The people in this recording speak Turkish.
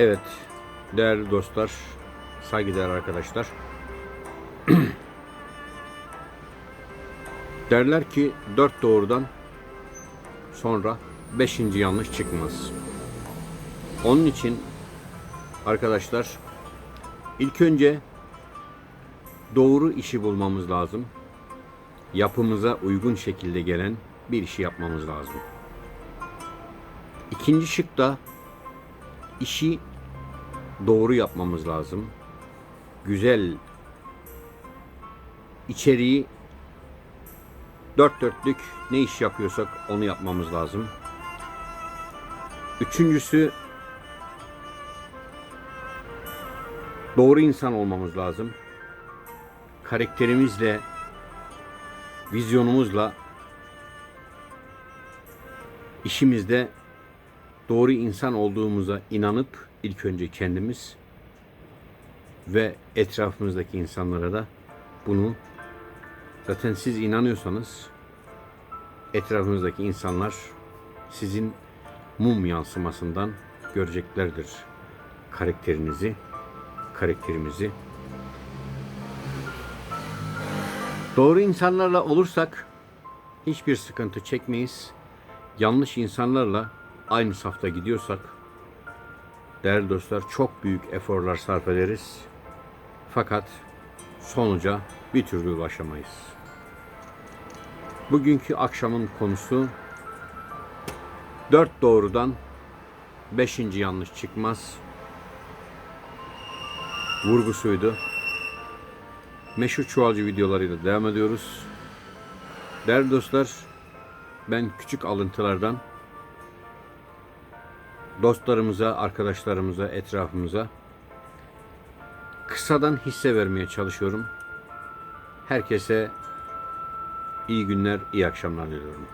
Evet, değerli dostlar, saygıdeğer arkadaşlar. Derler ki dört doğrudan sonra beşinci yanlış çıkmaz. Onun için arkadaşlar ilk önce doğru işi bulmamız lazım. Yapımıza uygun şekilde gelen bir işi yapmamız lazım. İkinci şık da işi doğru yapmamız lazım. Güzel içeriği dört dörtlük ne iş yapıyorsak onu yapmamız lazım. Üçüncüsü doğru insan olmamız lazım. Karakterimizle, vizyonumuzla işimizde doğru insan olduğumuza inanıp ilk önce kendimiz ve etrafımızdaki insanlara da bunu zaten siz inanıyorsanız etrafınızdaki insanlar sizin mum yansımasından göreceklerdir karakterinizi, karakterimizi. Doğru insanlarla olursak hiçbir sıkıntı çekmeyiz. Yanlış insanlarla aynı safta gidiyorsak değerli dostlar çok büyük eforlar sarf ederiz. Fakat sonuca bir türlü ulaşamayız. Bugünkü akşamın konusu dört doğrudan beşinci yanlış çıkmaz vurgusuydu. Meşhur çuvalcı videolarıyla devam ediyoruz. Değerli dostlar, ben küçük alıntılardan dostlarımıza, arkadaşlarımıza, etrafımıza kısadan hisse vermeye çalışıyorum. Herkese iyi günler, iyi akşamlar diliyorum.